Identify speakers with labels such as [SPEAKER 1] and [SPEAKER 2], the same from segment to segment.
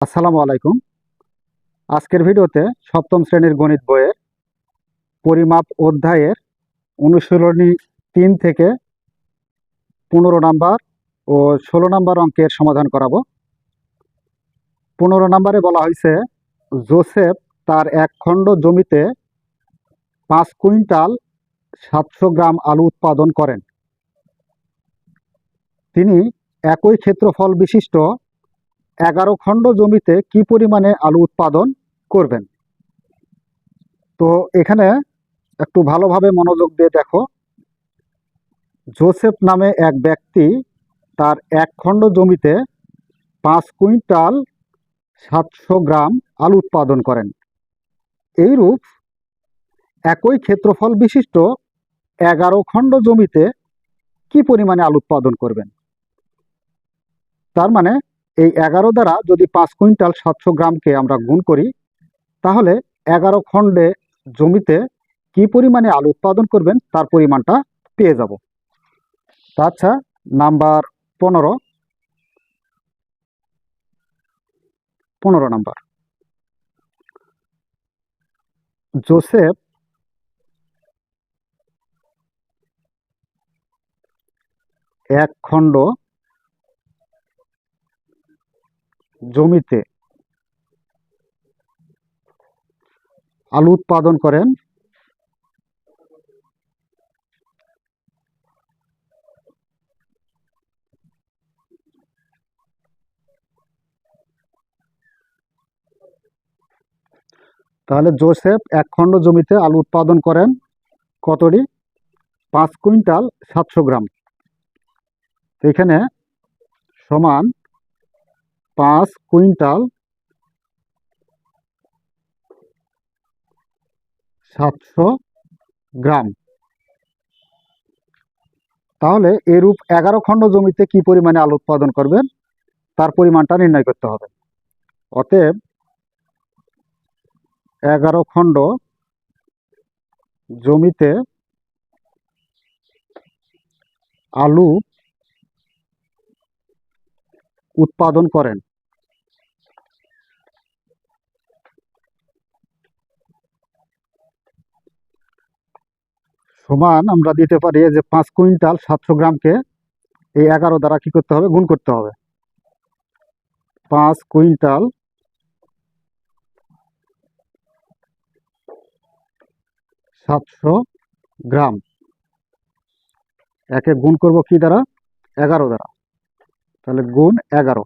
[SPEAKER 1] আসসালামু আলাইকুম। আজকের ভিডিওতে সপ্তম শ্রেণির গণিত বইয়ের পরিমাপ অধ্যায়ের অনুশীলনী তিন থেকে পনেরো নাম্বার ও ষোলো নাম্বার অঙ্কের সমাধান করাবো। পনেরো নাম্বারে বলা হয়েছে, জোসেফ তার এক খণ্ড জমিতে পাঁচ কুইন্টাল সাতশো গ্রাম আলু উৎপাদন করেন। তিনি একই ক্ষেত্রফল বিশিষ্ট এগারো খণ্ড জমিতে কি পরিমাণে আলু উৎপাদন করবেন? তো এখানে একটু ভালোভাবে মনোযোগ দিয়ে দেখো। জোসেফ নামে এক ব্যক্তি তার এক খণ্ড জমিতে পাঁচ কুইন্টাল সাতশো গ্রাম আলু উৎপাদন করেন। এইরূপ একই ক্ষেত্রফল বিশিষ্ট এগারো খণ্ড জমিতে কি পরিমাণে আলু উৎপাদন করবেন? তার মানে এই এগারো দ্বারা যদি পাঁচ কুইন্টাল সাতশো গ্রামকে আমরা গুণ করি, তাহলে এগারো খণ্ডে জমিতে কি পরিমাণে আলু উৎপাদন করবেন তার পরিমাণটা পেয়ে যাব। আচ্ছা নাম্বার পনেরো। পনেরো নাম্বার। জোসেফ এক খণ্ড জমিতে আলু উৎপাদন করেন। তাহলে জোসেফ এক খণ্ড জমিতে আলু উৎপাদন করেন। কতটি? পাঁচ কুইন্টাল সাতশো গ্রাম। এখানে সমান পাঁচ কুইন্টাল সাতশো গ্রাম। তাহলে এরূপ এগারো খণ্ড জমিতে কি পরিমাণে আলু উৎপাদন করবেন? তার পরিমাণটা নির্ণয় করতে হবে। অতএব এগারো খণ্ড জমিতে আলু উৎপাদন করেন। সমান আমরা দিতে পারি যে পাঁচ কুইন্টাল সাতশো গ্রামকে এই এগারো দ্বারা কি করতে হবে? গুণ করতে হবে। পাঁচ কুইন্টাল সাতশো গ্রাম। একে গুণ করব কি দ্বারা? এগারো দ্বারা। তাহলে গুণ এগারো।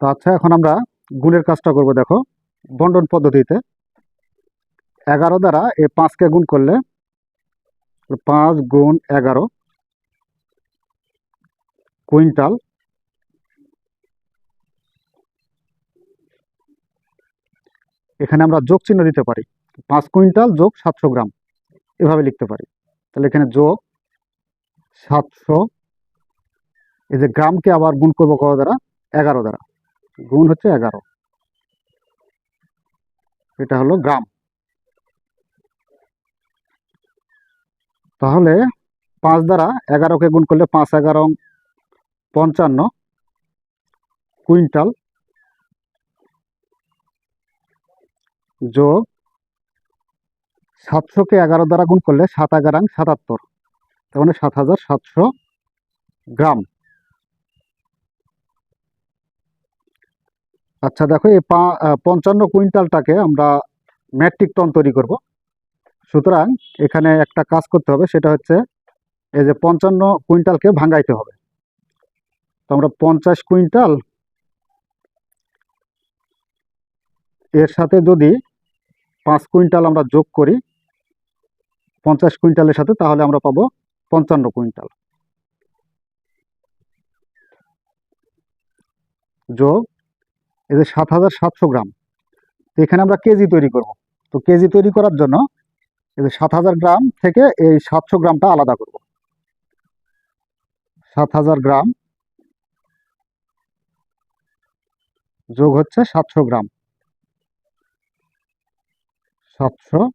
[SPEAKER 1] তো আচ্ছা এখন আমরা গুণের কাজটা করব, দেখো। বন্টন পদ্ধতিতে। এগারো দ্বারা এই পাঁচকে গুণ করলে পাঁচ গুণ এগারো কুইন্টাল এখানে আমরা যোগ চিহ্ন দিতে পারি। পাঁচ কুইন্টাল যোগ সাতশো গ্রাম। এভাবে লিখতে পারি। তাহলে এখানে যোগ সাতশো, এই যে গ্রামকে আবার গুণ করব কত দ্বারা? এগারো দ্বারা। গুণ হচ্ছে এগারো। এটা হলো গ্রাম। তাহলে পাঁচ দ্বারা এগারোকে গুণ করলে পাঁচ এগারো পঞ্চান্ন কুইন্টাল যোগ সাতশোকে এগারো দ্বারা গুণ করলে সাত এগারাং সাতাত্তর। তার মানে সাত হাজার সাতশো গ্রাম। আচ্ছা দেখো, এই পঞ্চান্ন কুইন্টালটাকে আমরা মেট্রিক টন তৈরি করব। সুতরাং এখানে একটা কাজ করতে হবে, সেটা হচ্ছে এই যে পঞ্চান্ন কুইন্টালকে ভাঙাইতে হবে। তো আমরা পঞ্চাশ কুইন্টাল এর সাথে যদি পাঁচ কুইন্টাল আমরা যোগ করি, পঞ্চাশ কুইন্টালের সাথে, তাহলে আমরা পাবো পঞ্চান্ন কুইন্টাল। যোগ এই যে সাত হাজার সাতশো গ্রাম। এখানে আমরা কেজি তৈরি করব। তো কেজি তৈরি করার জন্য এই যে সাত হাজার গ্রাম থেকে এই সাতশো গ্রামটা আলাদা করব। সাত হাজার গ্রাম যোগ হচ্ছে সাতশো গ্রাম। সাতশো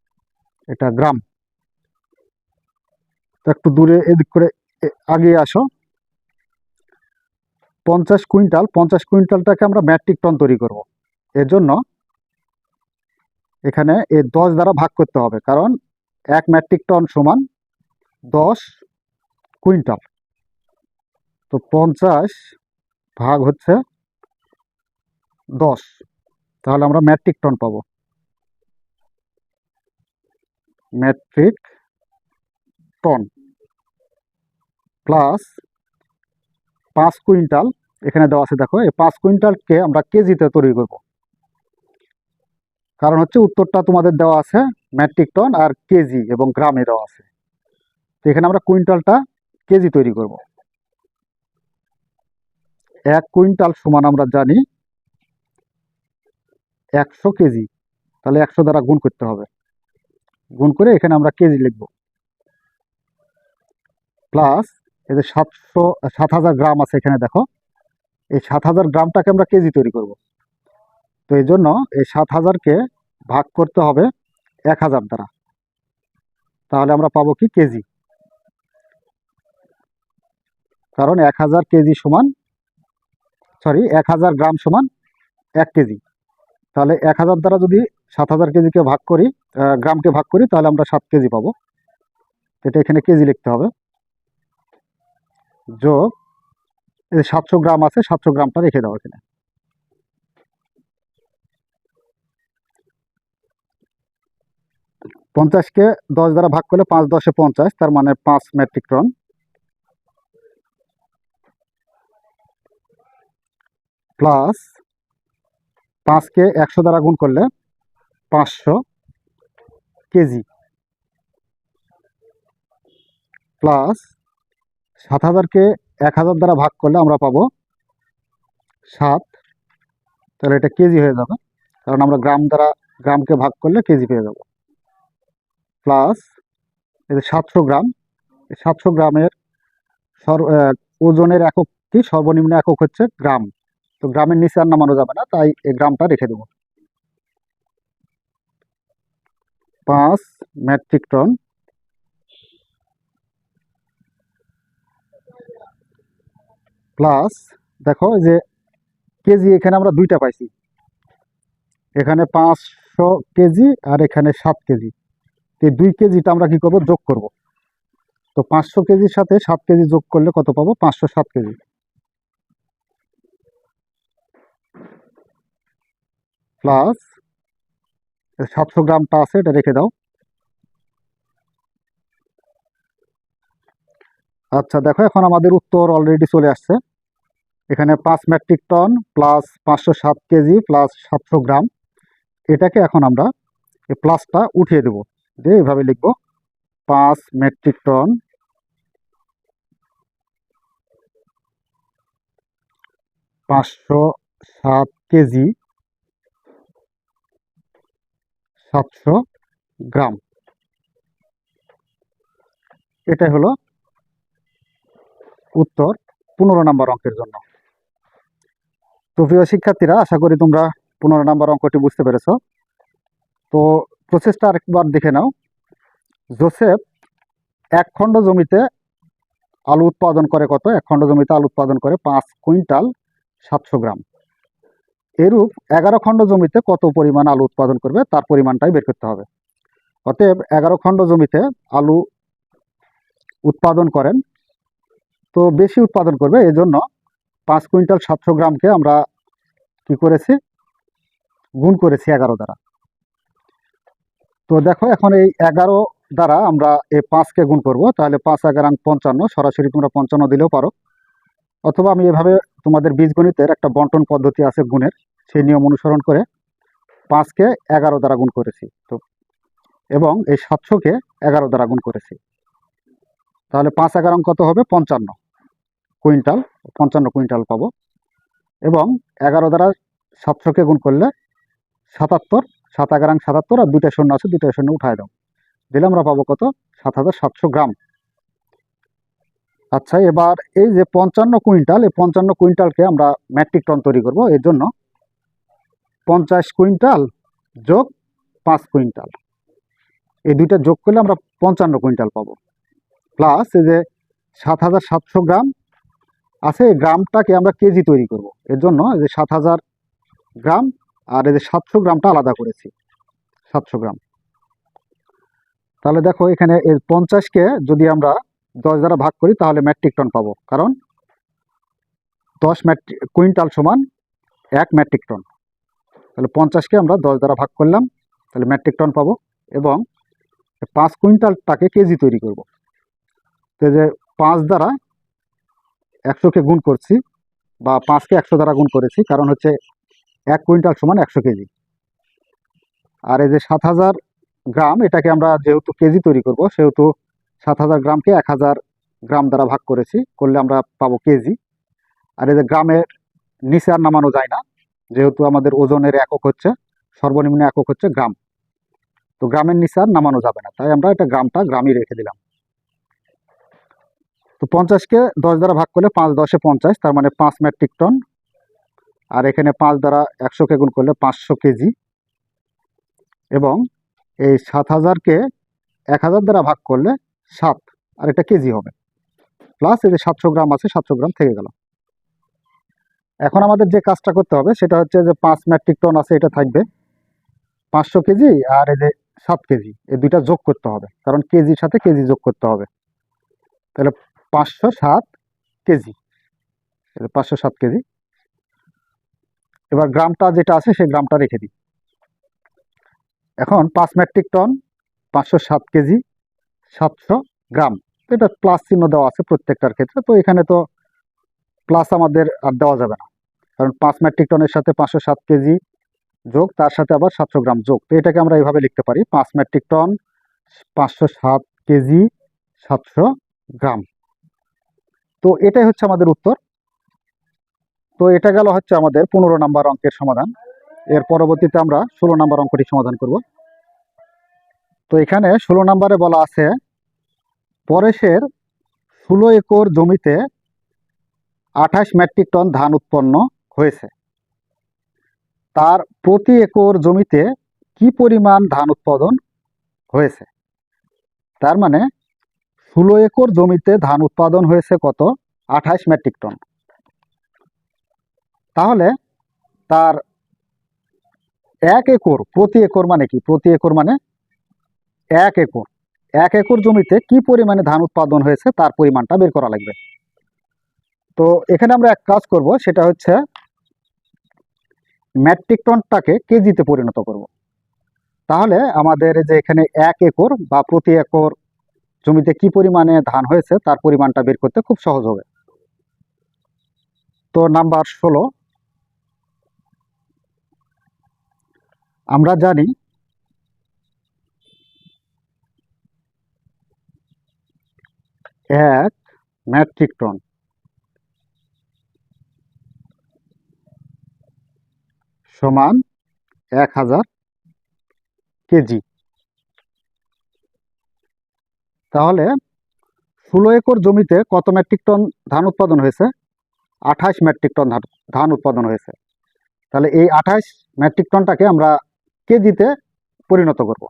[SPEAKER 1] এটা গ্রাম। একটু দূরে এদিক করে এ- আগিয়ে আসো। পঞ্চাশ কুইন্টাল, পঞ্চাশ কুইন্টালটাকে আমরা মেট্রিক টন তৈরি করব। এর জন্য এখানে এই দশ দ্বারা ভাগ করতে হবে। কারণ এক মেট্রিক টন সমান দশ কুইন্টাল। তো পঞ্চাশ ভাগ হচ্ছে দশ। তাহলে আমরা মেট্রিক টন পাবো। মেট্রিক টন প্লাস পাঁচ কুইন্টাল। এখানে দেওয়া আছে দেখো, এই পাঁচ কুইন্টালকে আমরা কেজিতে তৈরি করব। কারণ হচ্ছে উত্তরটা তোমাদের দেওয়া আছে মেট্রিক টন আর কেজি এবং গ্রামে দেওয়া আছে। তো এখানে আমরা কুইন্টালটা কেজি তৈরি করব। এক কুইন্টাল সমান আমরা জানি একশো কেজি। তাহলে একশো দ্বারা গুণ করতে হবে। গুণ করে এখানে আমরা কেজি লিখব। প্লাস এই যে সাতশো, সাত হাজার গ্রাম আছে এখানে দেখো। এই সাত হাজার গ্রামটাকে আমরা কেজি তৈরি করব। তো এই জন্য এই সাত হাজারকে ভাগ করতে হবে এক হাজার দ্বারা। তাহলে আমরা পাবো কি? কেজি। কারণ এক হাজার কেজি সমান, সরি, এক হাজার গ্রাম সমান এক কেজি। তাহলে এক হাজার দ্বারা যদি সাত হাজার কেজিকে ভাগ করি গ্রামকে ভাগ করি, তাহলে আমরা সাত কেজি পাবো। এটা এখানে কেজি লিখতে হবে। যোগ সাতশো গ্রাম আছে, সাতশো গ্রামটা রেখে দাও এখানে। পঞ্চাশকে দশ দ্বারা ভাগ করলে পাঁচ দশে পঞ্চাশ, তার মানে পাঁচ মেট্রিক টন প্লাস পাঁচকে একশো দ্বারা গুণ করলে পাঁচশো কেজি। প্লাস সাত হাজারকে এক হাজার দ্বারা ভাগ করলে আমরা পাবো সাত। তাহলে এটা কেজি হয়ে যাবে, কারণ আমরা গ্রাম দ্বারা, গ্রামকে ভাগ করলে কেজি পেয়ে যাব। প্লাস এই সাতশো গ্রাম সাতশো গ্রামের সর ওজনের একক কি? সর্বনিম্ন একক হচ্ছে গ্রাম। তো গ্রামের নিচে আর নামানো যাবে না, তাই এই গ্রামটা রেখে দেবো। পাঁচ মেট্রিক টন। প্লাস দেখো যে কেজি এখানে আমরা দুইটা পাইছি। এখানে পাঁচশো কেজি আর এখানে সাত কেজি। তো দুই কেজিটা আমরা কি করব? যোগ করব। তো পাঁচশো কেজির সাথে সাত কেজি যোগ করলে কত পাবো? পাঁচশো সাত কেজি। প্লাস সাতশো গ্রামটা আছে, এটা রেখে দাও। আচ্ছা দেখো, এখন আমাদের উত্তর অলরেডি চলে আসছে। এখানে পাঁচ মেট্রিক টন প্লাস পাঁচশো সাত কেজি প্লাস সাতশো গ্রাম। এটাকে এখন আমরা এই প্লাসটা উঠিয়ে দেব। দিয়ে এভাবে লিখব। পাঁচ মেট্রিক টন। পাঁচশো সাত কেজি। সাতশো গ্রাম। এটাই হলো উত্তর পনেরো নাম্বার অঙ্কের জন্য। তো প্রিয় শিক্ষার্থীরা, আশা করি তোমরা পনেরো নাম্বার অঙ্কটি বুঝতে পেরেছ। তো প্রসেসটা আরেকবার দেখে নাও। জোসেফ এক খণ্ড জমিতে আলু উৎপাদন করে কত? এক খণ্ড জমিতে আলু উৎপাদন করে পাঁচ কুইন্টাল সাতশো গ্রাম। এরূপ এগারো খণ্ড জমিতে কত পরিমাণ আলু উৎপাদন করবে? তার পরিমাণটাই বের করতে হবে। অতএব এগারো খণ্ড জমিতে আলু উৎপাদন করেন। তো বেশি উৎপাদন করবে, এজন্য পাঁচ কুইন্টাল সাতশো গ্রামকে আমরা কি করেছি? গুণ করেছি এগারো দ্বারা। তো দেখো, এখন এই এগারো দ্বারা আমরা এই পাঁচকে গুণ করব, তাহলে পাঁচ এগারো পঞ্চান্ন, সরাসরি তোমরা পঞ্চান্ন দিলেও পারো। অথবা আমি এভাবে তোমাদের বীজগণিতের একটা বন্টন পদ্ধতি আছে গুণের, সেই নিয়ম অনুসরণ করে পাঁচকে এগারো দ্বারা গুণ করেছি। তো, এবং এই সাতশোকে এগারো দ্বারা গুণ করেছি। তাহলে পাঁচ এগারো কত হবে? পঞ্চান্ন কুইন্টাল পঞ্চান্ন কুইন্টাল পাবো। এবং এগারো দ্বারা সাতশোকে গুণ করলে সাতাত্তর সাত এগারো সাতাত্তর আর দুইটা শূন্য আছে, দুইটা শূন্য উঠায় দাও। দিলে আমরা পাবো কত? সাত হাজার সাতশো গ্রাম। আচ্ছা এবার এই যে পঞ্চান্ন কুইন্টাল, এই পঞ্চান্ন কুইন্টালকে আমরা মেট্রিক টন তৈরি করব। এর জন্য পঞ্চাশ কুইন্টাল যোগ পাঁচ কুইন্টাল। এই দুইটা যোগ করলে আমরা পঞ্চান্ন কুইন্টাল পাবো। প্লাস এই যে সাত হাজার সাতশো গ্রাম আছে, এই গ্রামটাকে আমরা কেজি তৈরি করব। এর জন্য যে সাত হাজার গ্রাম আর এই যে সাতশো গ্রামটা আলাদা করেছি। সাতশো গ্রাম। তাহলে দেখো এখানে এর পঞ্চাশকে যদি আমরা দশ দ্বারা ভাগ করি, তাহলে মেট্রিক টন পাবো। কারণ দশ মেট্রিক কুইন্টাল সমান এক মেট্রিক টন। তাহলে পঞ্চাশকে আমরা দশ দ্বারা ভাগ করলাম, তাহলে মেট্রিক টন পাবো এবং পাঁচ কুইন্টালটাকে কেজি তৈরি করব। তো যে পাঁচ দ্বারা একশোকে গুণ করছি বা পাঁচকে একশো দ্বারা গুণ করেছি, কারণ হচ্ছে এক কুইন্টাল সমান একশো কেজি। আর এই যে সাত হাজার গ্রাম, এটাকে আমরা যেহেতু কেজি তৈরি করব, সেহেতু সাত হাজার গ্রামকে এক হাজার গ্রাম দ্বারা ভাগ করেছি, করলে আমরা পাবো কেজি। আর এই যে গ্রামের নিচে আর নামানো যায় না, যেহেতু আমাদের ওজনের একক হচ্ছে, সর্বনিম্ন একক হচ্ছে গ্রাম। তো গ্রামের নিচে আর নামানো যাবে না, তাই আমরা এটা গ্রামটা গ্রামই রেখে দিলাম। তো পঞ্চাশকে দশ দ্বারা ভাগ করলে পাঁচ দশে পঞ্চাশ, তার মানে পাঁচ মেট্রিক টন আর এখানে পাঁচ দ্বারা একশোকে গুণ করলে পাঁচশো কেজি। এবং এই সাত হাজারকে এক হাজার দ্বারা ভাগ করলে সাত, আর এটা কেজি হবে। প্লাস এই যে সাতশো গ্রাম আছে, সাতশো গ্রাম থেকে গেল। এখন আমাদের যে কাজটা করতে হবে, সেটা হচ্ছে যে পাঁচ মেট্রিক টন আছে, এটা থাকবে পাঁচশো কেজি আর এই যে সাত কেজি। এই দুইটা যোগ করতে হবে, কারণ কেজির সাথে কেজি যোগ করতে হবে। তাহলে পাঁচশো সাত কেজি। পাঁচশো সাত কেজি। এবার গ্রামটা যেটা আছে সেই গ্রামটা রেখে দিই। এখন পাঁচ মেট্রিক টন, পাঁচশো সাত কেজি, সাতশো গ্রাম। এটা প্লাস চিহ্ন দেওয়া আছে প্রত্যেকটার ক্ষেত্রে। তো এখানে তো প্লাস আমাদের আর দেওয়া যাবে না। কারণ পাঁচ মেট্রিক টনের সাথে পাঁচশো সাত কেজি যোগ, তার সাথে আবার সাতশো গ্রাম যোগ। তো এটাকে আমরা এইভাবে লিখতে পারি, পাঁচ মেট্রিক টন, পাঁচশো সাত কেজি, সাতশো গ্রাম। তো এটাই হচ্ছে আমাদের উত্তর। তো এটা গেল হচ্ছে আমাদের পনেরো নাম্বার অঙ্কের সমাধান। এর পরবর্তীতে আমরা ষোলো নাম্বার অঙ্কটি সমাধান করব। তো এখানে ষোলো নাম্বারে বলা আছে, পরেশের ষোলো একর জমিতে আঠাশ মেট্রিক টন ধান উৎপন্ন হয়েছে। তার প্রতি একর জমিতে কি পরিমাণ ধান উৎপাদন হয়েছে? তার মানে ষোলো একর জমিতে ধান উৎপাদন হয়েছে কত? আঠাশ মেট্রিক টন। তাহলে তার এক একর, প্রতি একর মানে কি? প্রতি একর মানে এক একর। এক একর জমিতে কি পরিমাণে ধান উৎপাদন হয়েছে তার পরিমাণটা বের করা লাগবে। তো এখানে আমরা এক কাজ করব, সেটা হচ্ছে মেট্রিক টনটাকে কেজিতে পরিণত করব। তাহলে আমাদের যে এখানে এক একর বা প্রতি একর জমিতে কি পরিমাণে ধান হয়েছে তার পরিমাণটা বের করতে খুব সহজ হবে। তো নাম্বার ষোলো আমরা জানি এক মেট্রিক টন। সমান এক হাজার কেজি। তাহলে ষোলো একর জমিতে কত মেট্রিক টন ধান উৎপাদন হয়েছে? আঠাশ মেট্রিক টন ধান- উৎপাদন হয়েছে। তাহলে এই আঠাশ মেট্রিক টনটাকে আমরা কেজিতে পরিণত করব।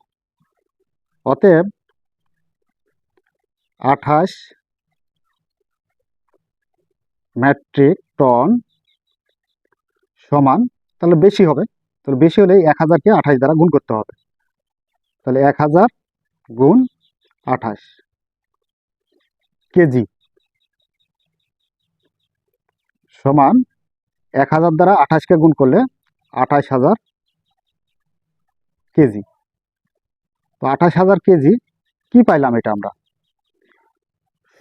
[SPEAKER 1] অতএব আঠাশ মেট্রিক টন সমান, তাহলে বেশি হবে। তাহলে বেশি হলে এক হাজারকে আঠাশ দ্বারা গুণ করতে হবে। তাহলে এক হাজার গুণ আঠাশ কেজি সমান এক হাজার দ্বারা আঠাশকে গুণ করলে আঠাশ হাজার কেজি। তো আঠাশ হাজার কেজি কি পাইলাম এটা আমরা?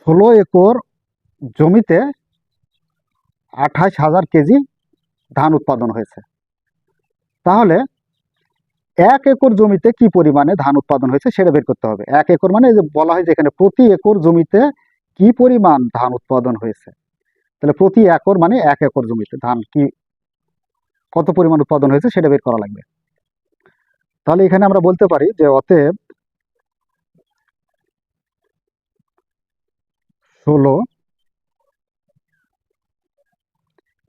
[SPEAKER 1] ষোলো একর জমিতে আঠাশ হাজার কেজি ধান উৎপাদন হয়েছে। তাহলে এক একর জমিতে কি পরিমাণে ধান উৎপাদন হয়েছে সেটা বের করতে হবে। এক একর মানে যে বলা হয় যে এখানে প্রতি একর জমিতে কি পরিমাণ ধান উৎপাদন হয়েছে? তাহলে প্রতি একর মানে এক একর জমিতে ধান কি, কত পরিমাণ উৎপাদন হয়েছে সেটা বের করা লাগবে। তাহলে এখানে আমরা বলতে পারি যে অতএব ষোলো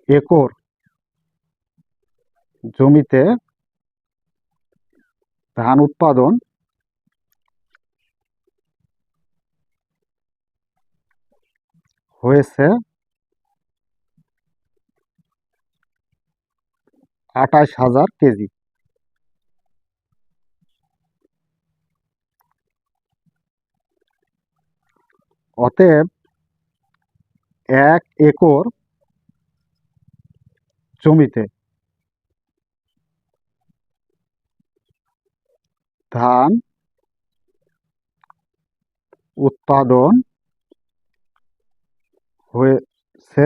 [SPEAKER 1] একর জমিতে ধান উৎপাদন হয়েছে আঠাশ হাজার কেজি। অতএব এক একর জমিতে ধান উৎপাদন হয়েছে।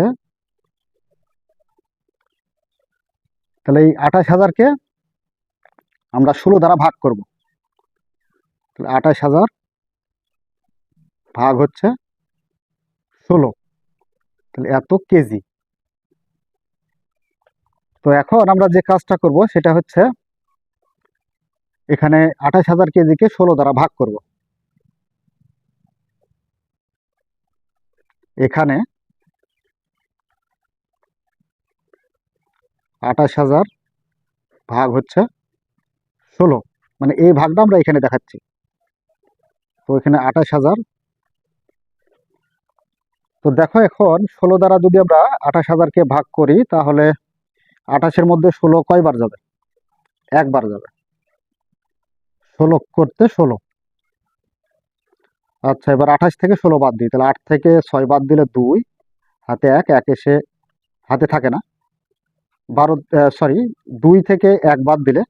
[SPEAKER 1] তাহলে এই আঠাশ হাজারকে আমরা ষোলো দ্বারা ভাগ করব। তাহলে আঠাশ হাজার ভাগ হচ্ছে ষোলো। তাহলে এত কেজি। তো এখন আমরা যে কাজটা করব সেটা হচ্ছে এখানে আঠাশ হাজার কেজিকে ষোলো দ্বারা ভাগ করব। এখানে আঠাশ হাজার ভাগ হচ্ছে ষোলো। মানে এই ভাগটা আমরা এখানে দেখাচ্ছি। তো এখানে আঠাশ হাজার তো দেখো এখন ষোলো দ্বারা যদি আমরা আঠাশ হাজারকে ভাগ করি, তাহলে আঠাশের মধ্যে ষোলো কয়বার যাবে? একবার যাবে। ষোলো করতে ষোলো। আচ্ছা এবার আঠাশ থেকে ষোলো বাদ দিই। তাহলে আট থেকে ছয় বাদ দিলে দুই, হাতে এক এক এসে হাতে থাকে না। বারো সরি দুই থেকে এক বাদ দিলে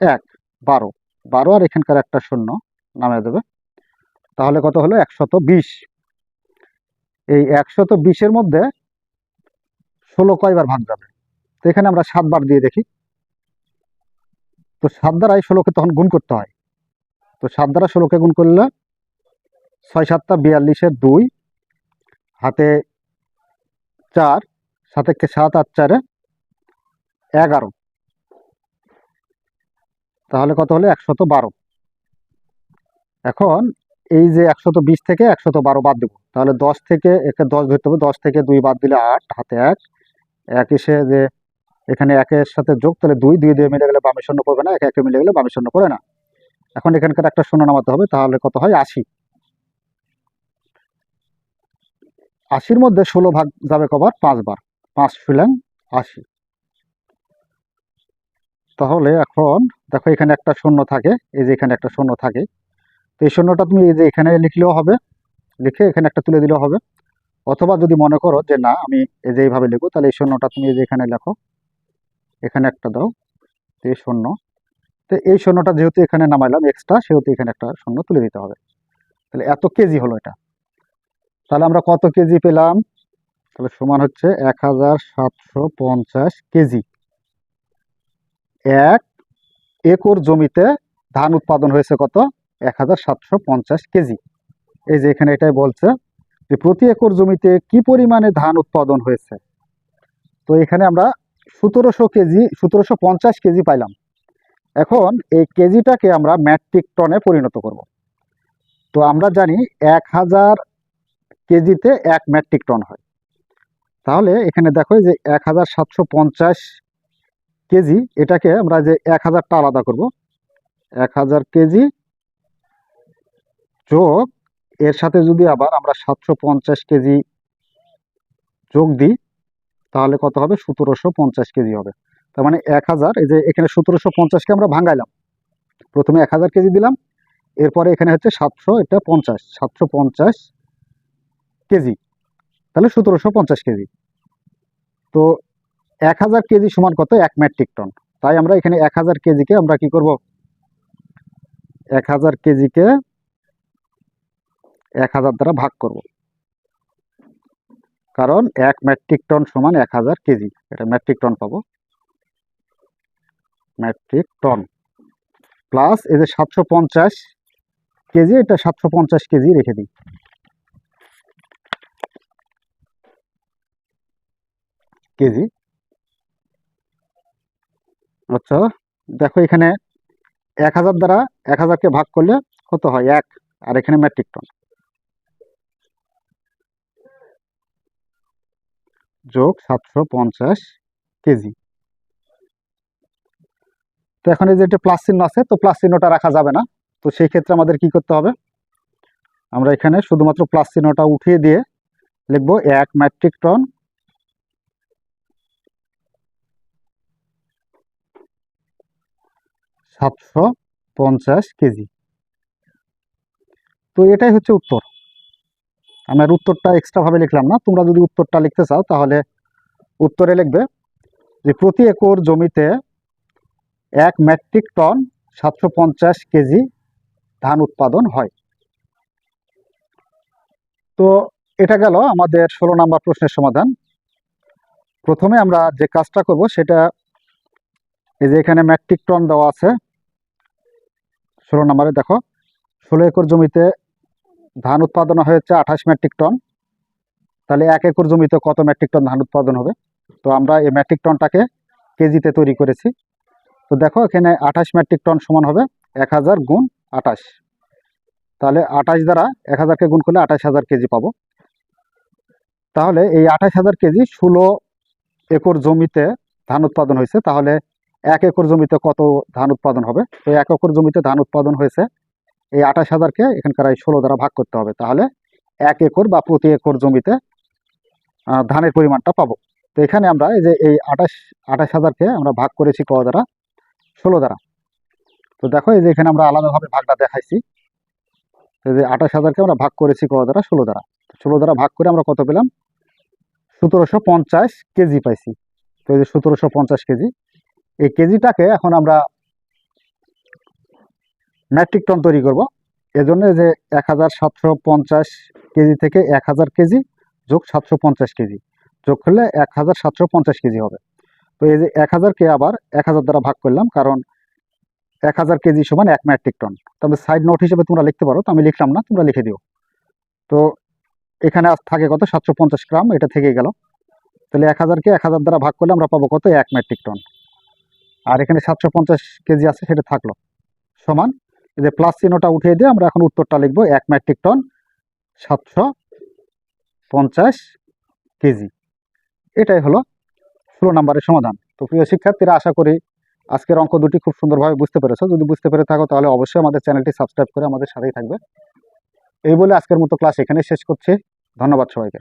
[SPEAKER 1] এক, বারো। বারো আর এখানকার একটা শূন্য নামে দেবে। তাহলে কত হলো? একশত বিশ। এই একশত বিশের মধ্যে ষোলো কয়বার ভাগ যাবে। তো এখানে আমরা সাতবার দিয়ে দেখি। তো সাত দ্বারাই ষোলোকে তখন গুণ করতে হয়। তো সাত দ্বারা ষোলোকে গুণ করলে ছয় সাতটা বিয়াল্লিশের দুই, হাতে চার সাতে সাত, আট, চারে এগারো। তাহলে কত হলো? একশত বারো। এখন এই যে একশত বিশ থেকে একশত বারো বাদ দেবো। তাহলে দশ থেকে একে দশ ধরতে হবে। দশ থেকে দুই বাদ দিলে আট, হাতে এক। এক এসে যে এখানে একের সাথে যোগ, তাহলে দুই দুই দিয়ে মিলে গেলে বামে শূন্য পড়বে না। একে একে মিলে গেলে বামে শূন্য পড়ে না। এখন এখানকার একটা শূন্য নামাতে হবে, তাহলে কত হয়? আশি। আশির মধ্যে ষোলো ভাগ যাবে কবার? পাঁচবার। পাঁচ শুলেন আশি। তাহলে এখন দেখো এখানে একটা শূন্য থাকে। এই যে এখানে একটা শূন্য থাকে। তো এই শূন্যটা তুমি এই যে এখানে লিখলেও হবে, লিখে এখানে একটা তুলে দিলেও হবে। অথবা যদি মনে করো যে না, আমি এই যে এইভাবে লিখব, তাহলে এই শূন্যটা তুমি এই যে এখানে লেখো। এখানে একটা দাও, তো এই শূন্য। তো এই শূন্যটা যেহেতু এখানে নামাইলাম এক্সট্রা সেহেতু এখানে একটা শূন্য তুলে দিতে হবে। তাহলে এত কেজি হলো এটা। তাহলে আমরা কত কেজি পেলাম? তাহলে সমান হচ্ছে এক হাজার সাতশো পঞ্চাশ কেজি এক একর জমিতে ধান উৎপাদন হয়েছে কত? এক হাজার সাতশো পঞ্চাশ কেজি। এই যে এখানে এটাই বলছে যে প্রতি একর জমিতে কি পরিমাণে ধান উৎপাদন হয়েছে? তো এখানে আমরা সতেরোশো কেজি, সতেরোশো পঞ্চাশ কেজি পাইলাম। এখন এই কেজিটাকে আমরা ম্যাট্রিক টনে পরিণত করব। তো আমরা জানি এক হাজার কেজিতে এক মেট্রিক টন হয়। তাহলে এখানে দেখো যে এক হাজার সাতশো পঞ্চাশ কেজি, এটাকে আমরা যে এক হাজারটা আলাদা করব। এক হাজার কেজি যোগ, এর সাথে যদি আবার আমরা সাতশো পঞ্চাশ কেজি যোগ দিই, তাহলে কত হবে? সতেরোশো পঞ্চাশ কেজি হবে। তার মানে এক হাজার, এই যে এখানে সতেরোশো পঞ্চাশকে আমরা ভাঙাইলাম। প্রথমে এক হাজার কেজি দিলাম, এরপরে এখানে হচ্ছে সাতশো এটা পঞ্চাশ, সাতশো পঞ্চাশ কেজি। তাহলে সতেরোশো পঞ্চাশ কেজি। তো এক হাজার কেজি সমান কত? এক মেট্রিক টন। তাই আমরা এখানে এক হাজার কেজিকে আমরা কি করব? এক হাজার কেজিকে এক হাজার দ্বারা ভাগ করব। কারণ এক মেট্রিক টন সমান এক হাজার কেজি। এটা মেট্রিক টন পাবো। Metric ton. প্লাস এই যে সাতশো পঞ্চাশ কেজি, এটা সাতশো পঞ্চাশ কেজি রেখে দিই। কেজি। আচ্ছা দেখো এখানে এক হাজার দ্বারা এক হাজারকে ভাগ করলে কত হয়? এক। আর এখানে মেট্রিক টন। যোগ সাতশো পঞ্চাশ কেজি। তো এখন এই যে একটা প্লাস চিহ্ন আছে, তো প্লাস চিহ্নটা রাখা যাবে না। তো সেই ক্ষেত্রে আমাদের কি করতে হবে? আমরা এখানে শুধুমাত্র প্লাস চিহ্নটা উঠিয়ে দিয়ে লিখব এক মেট্রিক টন সাতশো পঞ্চাশ কেজি। তো এটাই হচ্ছে উত্তর। আমি আর উত্তরটা এক্সট্রাভাবে লিখলাম না। তোমরা যদি উত্তরটা লিখতে চাও, তাহলে উত্তরে লিখবে যে প্রতি একর জমিতে এক মেট্রিক টন সাতশো পঞ্চাশ কেজি ধান উৎপাদন হয়। তো এটা গেল আমাদের ষোলো নম্বর প্রশ্নের সমাধান। প্রথমে আমরা যে কাজটা করব, সেটা এই যে এখানে মেট্রিক টন দেওয়া আছে। ষোলো নম্বরে দেখো, ষোলো একর জমিতে ধান উৎপাদন হয়েছে আঠাশ মেট্রিক টন। তাহলে এক একর জমিতে কত মেট্রিক টন ধান উৎপাদন হবে? তো আমরা এই মেট্রিক টনটাকে কেজিতে তৈরি করেছি। তো দেখো, এখানে আঠাশ মেট্রিক টন সমান হবে এক হাজার গুণ আঠাশ। তাহলে আঠাশ দ্বারা এক হাজারকে গুণ করলে আঠাশ হাজার কেজি পাবো। তাহলে এই আঠাশ হাজার কেজি ষোলো একর জমিতে ধান উৎপাদন হয়েছে। তাহলে এক একর জমিতে কত ধান উৎপাদন হবে? তো এক একর জমিতে ধান উৎপাদন হয়েছে এই আঠাশ হাজারকে এখানকার এই ষোলো দ্বারা ভাগ করতে হবে। তাহলে এক একর বা প্রতি একর জমিতে ধানের পরিমাণটা পাবো। তো এখানে আমরা এই যে এই আঠাশ আঠাশ হাজারকে আমরা ভাগ করেছি ক দ্বারা, ষোলো দ্বারা। তো দেখো এই যে এখানে আমরা আলাদাভাবে ভাগটা দেখাইছি। এই যে আঠাশ হাজারকে আমরা ভাগ করেছি ক দ্বারা, ষোলো দ্বারা। ষোলো দ্বারা ভাগ করে আমরা কত পেলাম? সতেরোশো পঞ্চাশ কেজি পাইছি। তো এই যে সতেরোশো পঞ্চাশ কেজি। এই কেজিটাকে এখন আমরা মেট্রিক টন তৈরি করব। এজন্য যে এক হাজার সাতশো পঞ্চাশ কেজি থেকে এক হাজার কেজি যোগ সাতশো পঞ্চাশ কেজি। যোগ করলে এক হাজার সাতশো পঞ্চাশ কেজি হবে। তো এই যে এক হাজারকে আবার এক হাজার দ্বারা ভাগ করলাম, কারণ এক হাজার কেজি সমান এক মেট্রিক টন। তবে সাইড নোট হিসেবে তোমরা লিখতে পারো, তো আমি লিখলাম না, তোমরা লিখে দিও। তো এখানে থাকে কত? সাতশো পঞ্চাশ গ্রাম, এটা থেকে গেল। তাহলে এক হাজারকে এক হাজার দ্বারা ভাগ করলে আমরা পাবো কত? এক মেট্রিক টন। আর এখানে সাতশো পঞ্চাশ কেজি আছে, সেটা থাকল। সমান যে প্লাস চিহ্নটা উঠিয়ে দিয়ে আমরা এখন উত্তরটা লিখব এক মেট্রিক টন সাতশো পঞ্চাশ কেজি। এটাই হলো ষোলো নম্বরের সমাধান। তো প্রিয় শিক্ষার্থীরা, আশা করি আজকের অঙ্ক দুটি খুব সুন্দরভাবে বুঝতে পেরেছ। যদি বুঝতে পেরে থাকো, তাহলে অবশ্যই আমাদের চ্যানেলটি সাবস্ক্রাইব করে আমাদের সাথেই থাকবে। এই বলে আজকের মতো ক্লাস এখানে শেষ করছি। ধন্যবাদ সবাইকে।